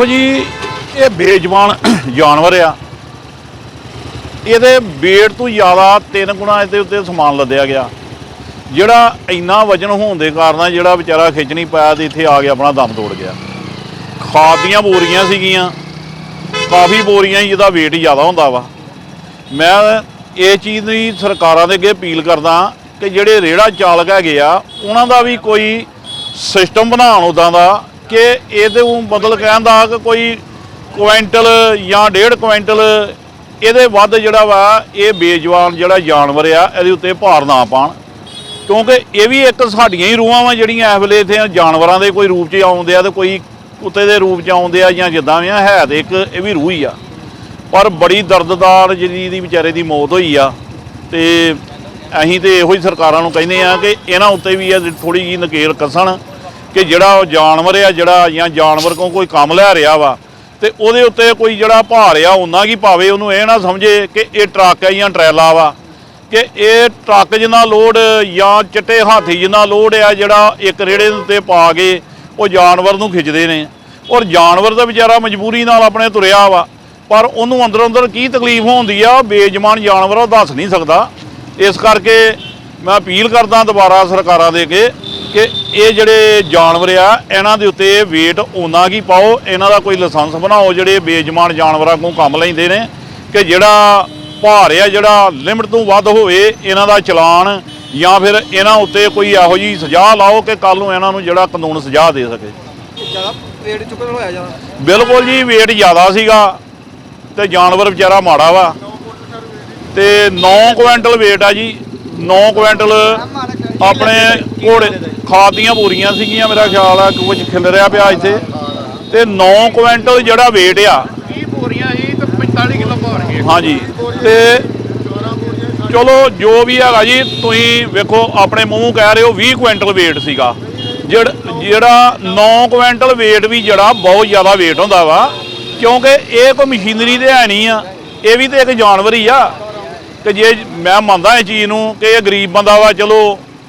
ਦੇਖੋ ਜੀ, ਇਹ ਬੇਜਵਾਨ ਜਾਨਵਰ ਆ। ਇਹਦੇ weight ਤੋਂ ਜ਼ਿਆਦਾ ਤਿੰਨ ਗੁਣਾ ਇਹਦੇ ਉੱਤੇ ਸਮਾਨ ਲੱਦਿਆ ਗਿਆ। ਜਿਹੜਾ ਇੰਨਾ ਵਜਨ ਹੋਣ ਦੇ ਕਾਰਨ ਜਿਹੜਾ ਵਿਚਾਰਾ ਖਿੱਚ ਨਹੀਂ ਪਾਇਆ ਤੇ ਇੱਥੇ ਆ ਕੇ ਆਪਣਾ ਦਮ ਤੋੜ ਗਿਆ। ਖਾਦ ਦੀਆਂ ਬੋਰੀਆਂ ਸੀਗੀਆਂ। ਕਾਫੀ ਬੋਰੀਆਂ ਸੀ ਜਿਹਦਾ weight ਜ਼ਿਆਦਾ ਹੁੰਦਾ ਵਾ। ਮੈਂ ਇਹ ਚੀਜ਼ ਦੀ ਸਰਕਾਰਾਂ ਦੇ ਅੱਗੇ ਅਪੀਲ ਕਰਦਾ ਕਿ ਜਿਹੜੇ ਰੇੜਾ ਚਾਲਕ ਹੈਗੇ ਆ, ਉਹਨਾਂ ਦਾ ਵੀ ਕੋਈ ਸਿਸਟਮ ਬਣਾਉਣ ਉਦਾਂ ਦਾ ਕਿ ਇਹਦੇ ਨੂੰ ਬਦਲ ਕਹਿਣ ਦਾ ਕਿ ਕੋਈ ਕੁਇੰਟਲ ਜਾਂ ਡੇਢ ਕੁਇੰਟਲ ਇਹਦੇ ਵੱਧ ਜਿਹੜਾ ਵਾ, ਇਹ ਬੇਜਵਾਨ ਜਿਹੜਾ ਜਾਨਵਰ ਆ, ਇਹਦੇ ਉੱਤੇ ਭਾਰ ਨਾ ਪਾਣ। ਕਿਉਂਕਿ ਇਹ ਵੀ ਇੱਕ ਸਾਡੀਆਂ ਹੀ ਰੂਹਾਂ ਵਾ ਜਿਹੜੀਆਂ ਇਸ ਵੇਲੇ ਇੱਥੇ ਜਾਨਵਰਾਂ ਦੇ ਕੋਈ ਰੂਪ 'ਚ ਆਉਂਦੇ ਆ ਤੇ ਕੋਈ ਕੁੱਤੇ ਦੇ ਰੂਪ 'ਚ ਆਉਂਦੇ ਆ ਜਾਂ ਜਿੱਦਾਂ ਵੀ ਆ, ਹੈ ਤੇ ਇੱਕ ਇਹ ਵੀ ਰੂਹ ਹੀ ਆ। ਪਰ ਬੜੀ ਦਰਦਦਾਰ ਜਿਹੜੀ ਇਹਦੀ ਵਿਚਾਰੇ ਦੀ ਮੌਤ ਹੋਈ ਆ ਤੇ ਅਸੀਂ ਤੇ ਇਹੋ ਹੀ ਸਰਕਾਰਾਂ ਨੂੰ ਕਹਿੰਦੇ ਆ ਕਿ ਇਹਨਾਂ ਉੱਤੇ ਵੀ ਇਹ ਥੋੜੀ ਜਿਹੀ ਨਕੇਲ ਕੱਸਣ। ਕਿ ਜਿਹੜਾ ਉਹ ਜਾਨਵਰ ਆ, ਜਿਹੜਾ ਜਾਂ ਜਾਨਵਰ ਕੋਲ ਕੋਈ ਕੰਮ ਲੈ ਰਿਹਾ ਵਾ, ਤੇ ਉਹਦੇ ਉੱਤੇ ਕੋਈ ਜਿਹੜਾ ਭਾਰ ਆ ਉਹਨਾਂ ਕੀ ਪਾਵੇ ਉਹਨੂੰ ਇਹ ਨਾ ਸਮਝੇ ਕਿ ਇਹ ਟਰੱਕ ਹੈ ਜਾਂ ਟਰੈਲਾ ਵਾ, ਕਿ ਇਹ ਟਰੱਕ ਜਿੰਨਾ ਲੋਡ ਜਾਂ ਚਿੱਟੇ ਹਾਥੀ ਜਿੰਨਾ ਲੋਡ ਆ, ਜਿਹੜਾ ਇੱਕ ਰੇੜੇ ਦੇ ਉੱਤੇ ਪਾ ਕੇ ਉਹ ਜਾਨਵਰ ਨੂੰ ਖਿੱਚਦੇ ਨੇ। ਔਰ ਜਾਨਵਰ ਦਾ ਵਿਚਾਰਾ ਮਜਬੂਰੀ ਨਾਲ ਆਪਣੇ ਤੁਰਿਆ ਵਾ, ਪਰ ਉਹਨੂੰ ਅੰਦਰੋਂ ਅੰਦਰ ਕੀ ਤਕਲੀਫ ਹੁੰਦੀ ਆ ਉਹ ਬੇਜਮਾਨ ਜਾਨਵਰ ਉਹ ਦੱਸ ਨਹੀਂ ਸਕਦਾ। ਇਸ ਕਰਕੇ ਮੈਂ ਅਪੀਲ ਕਰਦਾ ਦੁਬਾਰਾ ਸਰਕਾਰਾਂ ਦੇ ਅੱਗੇ ਕਿ ਇਹ ਜਿਹੜੇ ਜਾਨਵਰ ਆ ਇਹਨਾਂ ਦੇ ਉੱਤੇ weight ਉਹਨਾਂ ਕੀ ਪਾਓ ਇਹਨਾਂ ਦਾ ਕੋਈ ਲਾਇਸੈਂਸ ਬਣਾਓ ਜਿਹੜੇ ਬੇਜਮਾਨ ਜਾਨਵਰਾਂ ਕੋਲ ਕੰਮ ਲੈਂਦੇ ਨੇ ਕਿ ਜਿਹੜਾ ਭਾਰ ਆ ਜਿਹੜਾ ਲਿਮਟ ਤੋਂ ਵੱਧ ਹੋਵੇ ਇਹਨਾਂ ਦਾ ਚਲਾਨ ਜਾਂ ਫਿਰ ਇਹਨਾਂ ਉੱਤੇ ਕੋਈ ਇਹੋ ਜਿਹੀ ਸਜ਼ਾ ਲਾਓ ਕਿ ਕੱਲ ਨੂੰ ਇਹਨਾਂ ਨੂੰ ਜਿਹੜਾ ਕਾਨੂੰਨ ਸਜ਼ਾ ਦੇ ਸਕੇ। ਜ਼ਿਆਦਾ weight ਚੁੱਕਣ ਹੋਇਆ ਜ਼ਿਆਦਾ। ਬਿਲਕੁਲ ਜੀ weight ਜ਼ਿਆਦਾ ਸੀਗਾ ਤੇ ਜਾਨਵਰ ਵਿਚਾਰਾ ਮਾੜਾ ਵਾ। ਤੇ 9 ਕੁਇੰਟਲ weight ਆ ਜੀ 9 ਕੁਇੰਟਲ ਆਪਣੇ ਘੋੜੇ ਖਾਦ ਦੀਆਂ ਬੋਰੀਆਂ ਸੀਗੀਆਂ ਮੇਰਾ ਖਿਆਲ ਆ ਕੁਝ ਖਿਲ ਰਿਹਾ ਪਿਆ ਇੱਥੇ। ਤੇ 9 ਕੁਇੰਟਲ ਜਿਹੜਾ weight ਆ 30 ਬੋਰੀਆਂ ਸੀ ਤੇ 45 ਕਿਲੋ ਭਾਰ ਹਾਂਜੀ ਤੇ ਚਲੋ ਜੋ ਵੀ ਹੈਗਾ ਜੀ ਤੁਸੀਂ ਵੇਖੋ ਆਪਣੇ ਮੂੰਹ ਕਹਿ ਰਹੇ ਹੋ 20 ਕੁਇੰਟਲ weight ਸੀਗਾ। ਜਿਹੜਾ ਜਿਹੜਾ 9 ਕੁਇੰਟਲ weight ਵੀ ਜਿਹੜਾ ਬਹੁਤ ਜ਼ਿਆਦਾ weight ਹੁੰਦਾ ਵਾ ਕਿਉਂਕਿ ਇਹ ਕੋਈ ਮਸ਼ੀਨਰੀ ਤੇ ਹੈ ਨਹੀਂ ਆ ਇਹ ਵੀ ਤੇ ਇੱਕ ਜਾਨਵਰ ਹੀ ਆ। ਤੇ ਜੇ ਮੈਂ ਮੰਨਦਾ ਇਹ ਚੀਜ਼ ਨੂੰ ਕਿ ਇਹ ਗਰੀਬ ਬੰਦਾ ਵਾ ਚਲੋ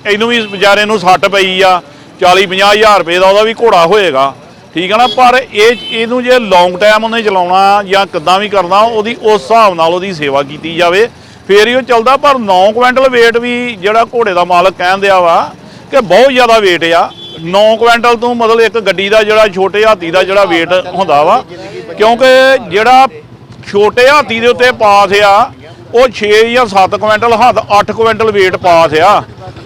ਇਹਨੂੰ ਵੀ ਵਿਚਾਰੇ ਨੂੰ ਸੱਟ ਪਈ ਆ 40 50 ਹਜ਼ਾਰ ਰੁਪਏ ਦਾ ਉਹਦਾ ਵੀ ਘੋੜਾ ਹੋਏਗਾ, ਠੀਕ ਹੈ ਨਾ? ਪਰ ਇਹ, ਇਹਨੂੰ ਜੇ ਲੌਂਗ ਟਾਈਮ ਉਹਨੇ ਚਲਾਉਣਾ ਜਾਂ ਕਿੱਦਾਂ ਵੀ ਕਰਨਾ, ਉਹਦੀ ਉਸ ਹਿਸਾਬ ਨਾਲ ਉਹਦੀ ਸੇਵਾ ਕੀਤੀ ਜਾਵੇ। ਫੇਰ ਹੀ ਉਹ ਚੱਲਦਾ, ਪਰ 9 ਕੁਇੰਟਲ weight ਵੀ ਜਿਹੜਾ ਘੋੜੇ ਦਾ ਮਾਲਕ ਕਹਿਣ ਦਿਆ ਵਾ ਕਿ ਬਹੁਤ ਜ਼ਿਆਦਾ weight ਆ। 9 ਕੁਇੰਟਲ ਤੋਂ ਮਤਲਬ ਇੱਕ ਗੱਡੀ ਦਾ ਜਿਹੜਾ ਛੋਟੇ ਹਾਥੀ ਦਾ ਜਿਹੜਾ weight ਹੁੰਦਾ ਵਾ, ਕਿਉਂਕਿ ਜਿਹੜਾ ਛੋਟੇ ਹਾਥੀ ਦੇ ਉੱਤੇ ਪਾਸ ਆ, ਉਹ 6 ਜਾਂ 7 ਕੁਇੰਟਲ, ਹੱਦ 8 ਕੁਇੰਟਲ weight ਪਾਸ ਆ।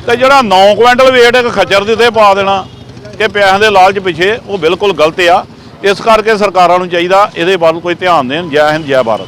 ਤੇ ਜਿਹੜਾ 9 ਕੁਇੰਟਲ weight ਇੱਕ ਖੱਜਰ ਦੇ ਉੱਤੇ ਪਾ ਦੇਣਾ ਕਿ ਪੈਸਿਆਂ ਦੇ ਲਾਲਚ ਪਿੱਛੇ ਉਹ ਬਿਲਕੁਲ ਗਲਤ ਆ। ਇਸ ਕਰਕੇ ਸਰਕਾਰਾਂ ਨੂੰ ਚਾਹੀਦਾ ਇਹਦੇ ਵੱਲ ਕੋਈ ਧਿਆਨ ਦੇਣ। ਜੈ ਹਿੰਦ, ਜੈ ਭਾਰਤ।